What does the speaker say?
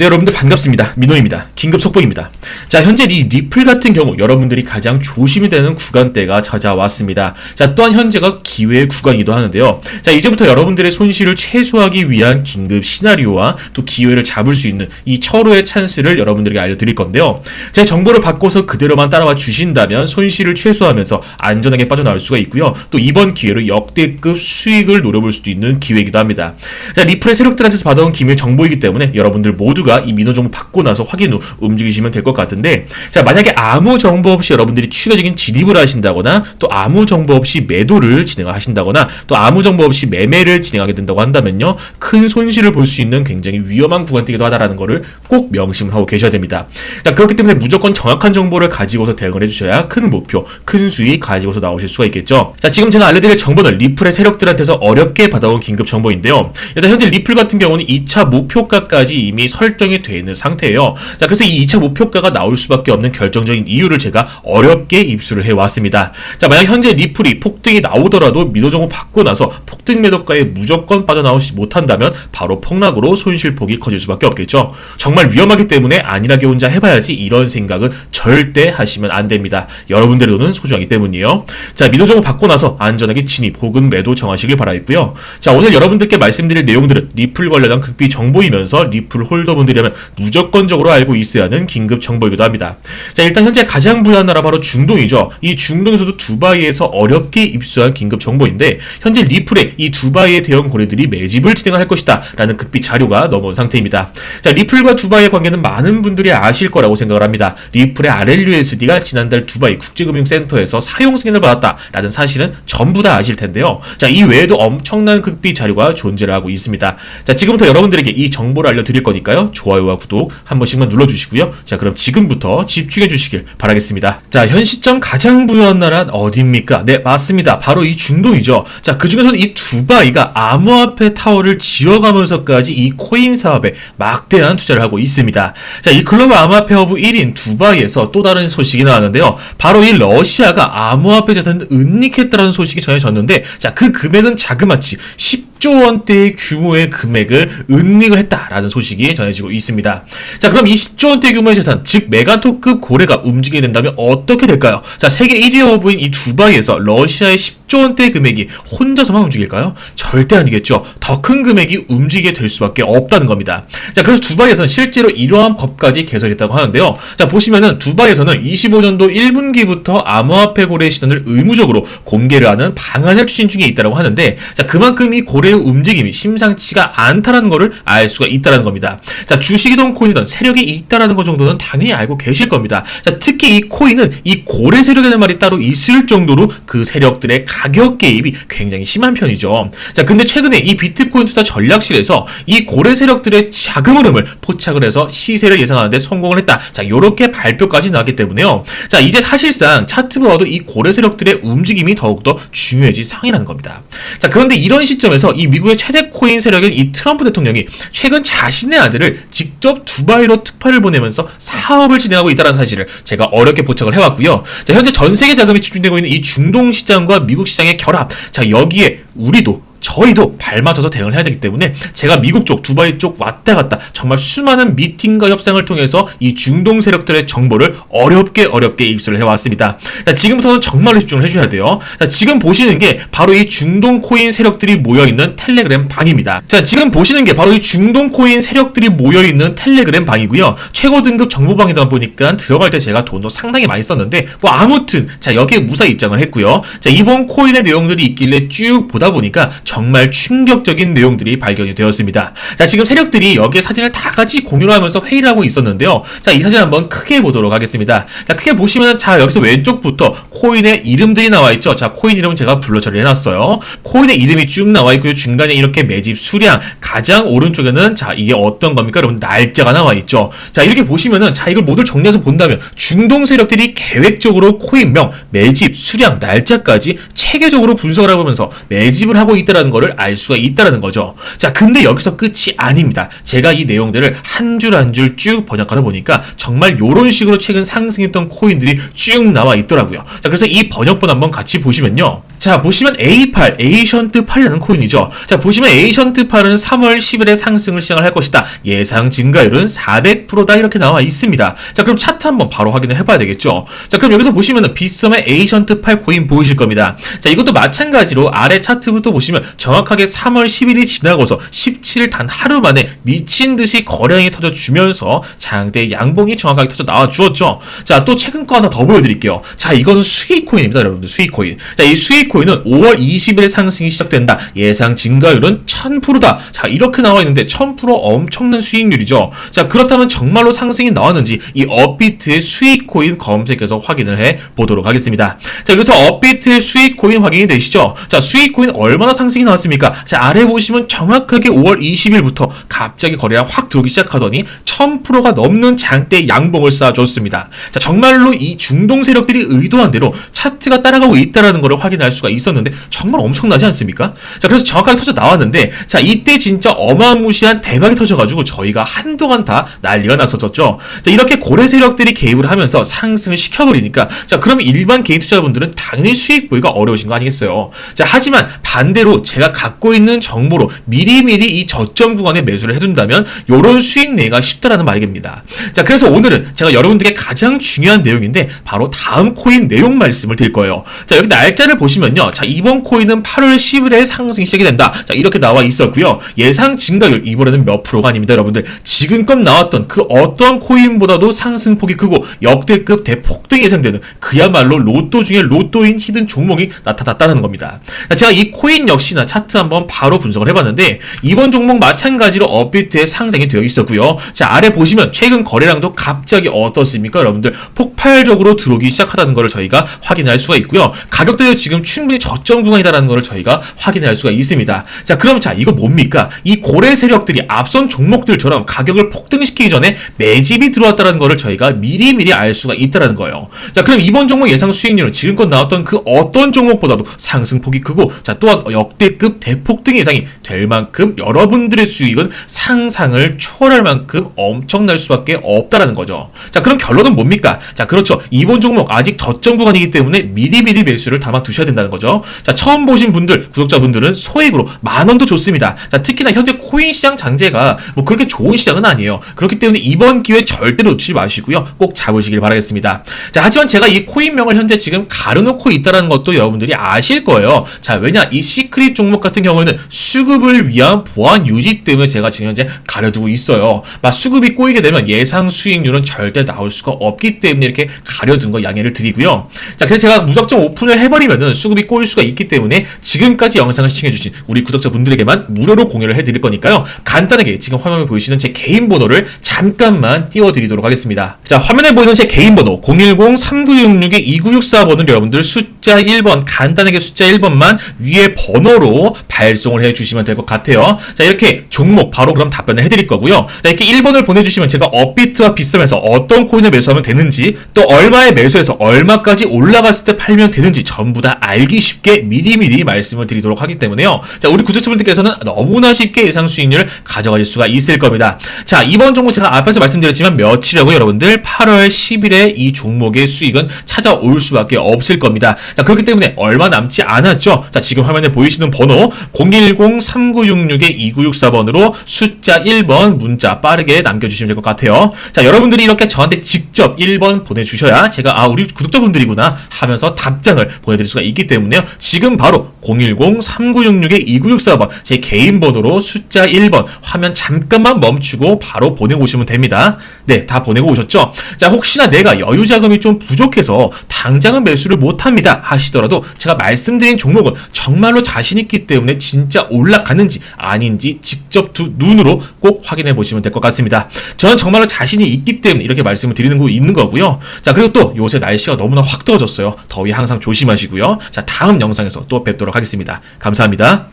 네, 여러분들 반갑습니다. 민호입니다. 긴급 속보입니다. 자, 현재 이 리플 같은 경우 여러분들이 가장 조심이 되는 구간대가 찾아왔습니다. 자, 또한 현재가 기회의 구간이기도 하는데요. 자, 이제부터 여러분들의 손실을 최소화하기 위한 긴급 시나리오와 또 기회를 잡을 수 있는 이 철호의 찬스를 여러분들에게 알려드릴 건데요. 제 정보를 바꿔서 그대로만 따라와 주신다면 손실을 최소화하면서 안전하게 빠져나올 수가 있고요. 또 이번 기회로 역대급 수익을 노려볼 수도 있는 기회이기도 합니다. 자, 리플의 세력들한테서 받아온 기밀 정보이기 때문에 여러분들 모두가 이 민호 정보 받고 나서 확인 후 움직이시면 될 것 같은데 자 만약에 아무 정보 없이 여러분들이 추가적인 진입을 하신다거나 또 아무 정보 없이 매도를 진행하신다거나 또 아무 정보 없이 매매를 진행하게 된다고 한다면요 큰 손실을 볼 수 있는 굉장히 위험한 구간이기도 하다라는 거를 꼭 명심을 하고 계셔야 됩니다. 자 그렇기 때문에 무조건 정확한 정보를 가지고서 대응을 해주셔야 큰 목표 큰 수익 가지고서 나오실 수가 있겠죠. 자 지금 제가 알려드릴 정보는 리플의 세력들한테서 어렵게 받아온 긴급 정보인데요. 일단 현재 리플 같은 경우는 2차 목표가까지 이미 설정 이 되어 있는 상태예요. 자, 그래서 이 2차 목표가가 나올 수밖에 없는 결정적인 이유를 제가 어렵게 입수를 해왔습니다. 자, 만약 현재 리플이 폭등이 나오더라도 미도정보 받고 나서 폭등 매도가에 무조건 빠져나오지 못한다면 바로 폭락으로 손실폭이 커질 수밖에 없겠죠. 정말 위험하기 때문에 안일하게 혼자 해봐야지 이런 생각은 절대 하시면 안 됩니다. 여러분들의 돈은 소중하기 때문이에요. 자, 미도정보 받고 나서 안전하게 진입 혹은 매도 정하시길 바라겠고요. 자, 오늘 여러분들께 말씀드릴 내용들은 리플 관련한 극비 정보이면서 리플 홀더 분들이라면 무조건적으로 알고 있어야 하는 긴급 정보이기도 합니다. 자, 일단 현재 가장 불안한 나라 바로 중동이죠. 이 중동에서도 두바이에서 어렵게 입수한 긴급 정보인데 현재 리플의 이 두바이의 대형 거래들이 매집을 진행할 것이다 라는 급비 자료가 넘어온 상태입니다. 자, 리플과 두바이의 관계는 많은 분들이 아실 거라고 생각을 합니다. 리플의 RLUSD가 지난달 두바이 국제금융센터에서 사용 승인을 받았다라는 사실은 전부 다 아실 텐데요. 자, 이 외에도 엄청난 극비 자료가 존재를 하고 있습니다. 자, 지금부터 여러분들에게 이 정보를 알려드릴 거니까요. 좋아요와 구독 한 번씩만 눌러주시고요. 자, 그럼 지금부터 집중해 주시길 바라겠습니다. 자, 현 시점 가장 부유한 나라는 어디입니까? 네, 맞습니다. 바로 이 중동이죠. 자, 그 중에서는 이 두바이가 암호화폐 타워를 지어가면서까지 이 코인 사업에 막대한 투자를 하고 있습니다. 자, 이 글로벌 암호화폐 허브 1인 두바이에서 또 다른 소식이 나왔는데요. 바로 이 러시아가 암호화폐 자산을 은닉했다는 소식이 전해졌는데, 자, 그 금액은 자그마치 10 조 원대의 규모의 금액을 은닉을 했다라는 소식이 전해지고 있습니다. 자, 그럼 이 10조 원대 규모의 재산, 즉 메가토급 고래가 움직이게 된다면 어떻게 될까요? 자, 세계 1위 허브인 이 두바이에서 러시아의 10조 원대 금액이 혼자서만 움직일까요? 절대 아니겠죠. 더 큰 금액이 움직이게 될 수밖에 없다는 겁니다. 자, 그래서 두바이에서는 실제로 이러한 법까지 개설했다고 하는데요. 자, 보시면은 두바이에서는 25년도 1분기부터 암호화폐 고래 신원을 의무적으로 공개를 하는 방안을 추진 중에 있다고 하는데, 자, 그만큼 이 고래 의 움직임이 심상치가 않다라는 것을 알 수가 있다는 겁니다. 자, 주식이든 코인이든 세력이 있다라는 것 정도는 당연히 알고 계실 겁니다. 자, 특히 이 코인은 이 고래 세력이라는 말이 따로 있을 정도로 그 세력들의 가격 개입이 굉장히 심한 편이죠. 자, 근데 최근에 이 비트코인 투자 전략실에서 이 고래 세력들의 자금 흐름을 포착을 해서 시세를 예상하는데 성공을 했다. 자, 요렇게 발표까지 나왔기 때문에요. 자, 이제 사실상 차트 봐도 이 고래 세력들의 움직임이 더욱더 중요해질 상이라는 겁니다. 자, 그런데 이런 시점에서 이 미국의 최대 코인 세력인 이 트럼프 대통령이 최근 자신의 아들을 직접 두바이로 특파를 보내면서 사업을 진행하고 있다는 사실을 제가 어렵게 포착을 해왔고요. 자, 현재 전 세계 자금이 집중되고 있는 이 중동 시장과 미국 시장의 결합. 자, 여기에 우리도 저희도 발맞춰서 대응을 해야 되기 때문에 제가 미국 쪽, 두바이 쪽 왔다 갔다 정말 수많은 미팅과 협상을 통해서 이 중동 세력들의 정보를 어렵게 어렵게 입수를 해왔습니다. 자, 지금부터는 정말로 집중을 해줘야 돼요. 자, 지금 보시는 게 바로 이 중동 코인 세력들이 모여있는 텔레그램 방입니다. 자, 지금 보시는 게 바로 이 중동 코인 세력들이 모여있는 텔레그램 방이고요. 최고 등급 정보방이다 보니까 들어갈 때 제가 돈도 상당히 많이 썼는데 뭐 아무튼 자, 여기에 무사히 입장을 했고요. 자, 이번 코인의 내용들이 있길래 쭉 보다 보니까 정말 충격적인 내용들이 발견이 되었습니다. 자, 지금 세력들이 여기에 사진을 다 같이 공유를 하면서 회의를 하고 있었는데요. 자, 이 사진 한번 크게 보도록 하겠습니다. 자, 크게 보시면 자, 여기서 왼쪽부터 코인의 이름들이 나와 있죠. 자, 코인 이름은 제가 불러 처리해 놨어요. 코인의 이름이 쭉 나와 있고요. 중간에 이렇게 매집 수량, 가장 오른쪽에는 자, 이게 어떤 겁니까? 여러분 날짜가 나와 있죠. 자, 이렇게 보시면은 자, 이걸 모두 정리해서 본다면 중동 세력들이 계획적으로 코인명, 매집, 수량, 날짜까지 체계적으로 분석을 해보면서 매집을 하고 있다는 있다라는 거를 알 수가 있다라는 거죠. 자, 근데 여기서 끝이 아닙니다. 제가 이 내용들을 한 줄 한 줄 쭉 번역하다 보니까 정말 이런 식으로 최근 상승했던 코인들이 쭉 나와 있더라고요. 자, 그래서 이 번역본 한번 같이 보시면요. 자, 보시면 A8, 에이션트 8이라는 코인이죠. 자, 보시면 에이션트 8은 3월 10일에 상승을 시작을 할 것이다. 예상 증가율은 400%다 이렇게 나와 있습니다. 자, 그럼 차트 한번 바로 확인을 해봐야 되겠죠. 자, 그럼 여기서 보시면 은 빗썸의 에이션트 8 코인 보이실 겁니다. 자, 이것도 마찬가지로 아래 차트부터 보시면 정확하게 3월 10일이 지나고서 17일 단 하루 만에 미친 듯이 거래량이 터져 주면서 장대 양봉이 정확하게 터져 나와 주었죠. 자, 또 최근 거 하나 더 보여드릴게요. 자, 이거는 수익 코인입니다, 여러분들. 수익 코인. 자, 이 수익 코인은 5월 20일에 상승이 시작된다. 예상 증가율은 1000%다. 자, 이렇게 나와 있는데 1000% 엄청난 수익률이죠. 자, 그렇다면 정말로 상승이 나왔는지 이 업비트의 수익 코인 검색해서 확인을 해 보도록 하겠습니다. 자, 여기서 업비트의 수익 코인 확인이 되시죠? 자, 수익 코인 얼마나 상승이 나왔습니까? 자, 아래 보시면 정확하게 5월 20일부터 갑자기 거래량 확 들어오기 시작하더니 1000%가 넘는 장대 양봉을 쌓아줬습니다. 자, 정말로 이 중동 세력들이 의도한 대로 차트가 따라가고 있다라는 것을 확인할 수가 있었는데 정말 엄청나지 않습니까? 자, 그래서 정확하게 터져 나왔는데 자, 이때 진짜 어마무시한 대박이 터져가지고 저희가 한동안 다 난리가 났었죠. 자, 이렇게 고래 세력들이 개입을 하면서 상승을 시켜버리니까 자, 그럼 일반 개인 투자자분들은 당연히 수익 보기가 어려우신 거 아니겠어요? 자, 하지만 반대로 제가 갖고 있는 정보로 미리미리 이 저점 구간에 매수를 해둔다면 요런 수익 내기가 쉽다라는 말입니다. 자, 그래서 오늘은 제가 여러분들께 가장 중요한 내용인데 바로 다음 코인 내용 말씀을 드릴 거예요. 자, 여기 날짜를 보시면요. 자, 이번 코인은 8월 10일에 상승이 시작이 된다. 자, 이렇게 나와 있었고요. 예상 증가율 이번에는 몇 프로가 아닙니다, 여러분들. 지금껏 나왔던 그 어떤 코인보다도 상승폭이 크고 역대급 대폭등이 예상되는 그야말로 로또 중에 로또인 히든 종목이 나타났다는 겁니다. 자, 제가 이 코인 역시 나 차트 한번 바로 분석을 해봤는데 이번 종목 마찬가지로 업비트의 상승이 되어 있었고요. 자, 아래 보시면 최근 거래량도 갑자기 어떻습니까, 여러분들? 폭발적으로 들어오기 시작하다는 것을 저희가 확인할 수가 있고요. 가격대도 지금 충분히 저점 구간이다라는 것을 저희가 확인할 수가 있습니다. 자, 그럼 자, 이거 뭡니까? 이 고래 세력들이 앞선 종목들처럼 가격을 폭등시키기 전에 매집이 들어왔다는 것을 저희가 미리미리 알 수가 있다는 거예요. 자, 그럼 이번 종목 예상 수익률은 지금껏 나왔던 그 어떤 종목보다도 상승폭이 크고, 자, 또한 역 সত্যি 대급 대폭 등 예상이 될 만큼 여러분들의 수익은 상상을 초월할 만큼 엄청날 수밖에 없다라는 거죠. 자, 그럼 결론은 뭡니까? 자, 그렇죠. 이번 종목 아직 저점 구간이기 때문에 미리미리 매수를 담아 두셔야 된다는 거죠. 자, 처음 보신 분들, 구독자분들은 소액으로 만 원도 좋습니다. 자, 특히나 현재 코인 시장 장제가 뭐 그렇게 좋은 시장은 아니에요. 그렇기 때문에 이번 기회 절대 놓치지 마시고요. 꼭 잡으시길 바라겠습니다. 자, 하지만 제가 이 코인명을 현재 지금 가려놓고 있다는 것도 여러분들이 아실 거예요. 자, 왜냐? 이 시크릿 종목 같은 경우에는 수급을 위한 보안 유지 때문에 제가 지금 현재 가려두고 있어요. 막 수급이 꼬이게 되면 예상 수익률은 절대 나올 수가 없기 때문에 이렇게 가려둔 거 양해를 드리고요. 자, 그래서 제가 무작정 오픈을 해버리면은 수급이 꼬일 수가 있기 때문에 지금까지 영상을 시청해주신 우리 구독자분들에게만 무료로 공유를 해드릴 거니까요. 간단하게 지금 화면에 보이시는 제 개인 번호를 잠깐만 띄워드리도록 하겠습니다. 자, 화면에 보이는 제 개인 번호 010-3966-2964번을 여러분들 숫자 1번 간단하게 숫자 1번만 위에 번호로 발송을 해주시면 될 것 같아요. 자, 이렇게 종목 바로 그럼 답변을 해드릴 거고요. 자, 이렇게 1번을 보내주시면 제가 업비트와 비썸에서 어떤 코인을 매수하면 되는지 또 얼마에 매수해서 얼마까지 올라갔을 때 팔면 되는지 전부 다 알기 쉽게 미리미리 말씀을 드리도록 하기 때문에요. 자, 우리 구독자분들께서는 너무나 쉽게 예상 수익률을 가져가실 수가 있을 겁니다. 자, 이번 종목 제가 앞에서 말씀드렸지만 며칠이라고 여러분들 8월 10일에 이 종목의 수익은 찾아올 수밖에 없을 겁니다. 자, 그렇기 때문에 얼마 남지 않았죠. 자, 지금 화면에 보이시는 번호 010-3966-2964번으로 숫자 1번 문자 빠르게 남겨주시면 될 것 같아요. 자, 여러분들이 이렇게 저한테 직접 1번 보내주셔야 제가 아, 우리 구독자분들이구나 하면서 답장을 보내드릴 수가 있기 때문에요. 지금 바로 010-3966-2964번 제 개인 번호로 숫자 1번 화면 잠깐만 멈추고 바로 보내고 오시면 됩니다. 네, 다 보내고 오셨죠? 자, 혹시나 내가 여유 자금이 좀 부족해서 당장은 매수를 못합니다 하시더라도 제가 말씀드린 종목은 정말로 자신 있기 때문에 진짜 올라가는지 아닌지 직 접 두 눈으로 꼭 확인해 보시면 될 것 같습니다. 저는 정말로 자신이 있기 때문에 이렇게 말씀을 드리는 거 있는 거고요. 자, 그리고 또 요새 날씨가 너무나 확 더워졌어요. 더위 항상 조심하시고요. 자, 다음 영상에서 또 뵙도록 하겠습니다. 감사합니다.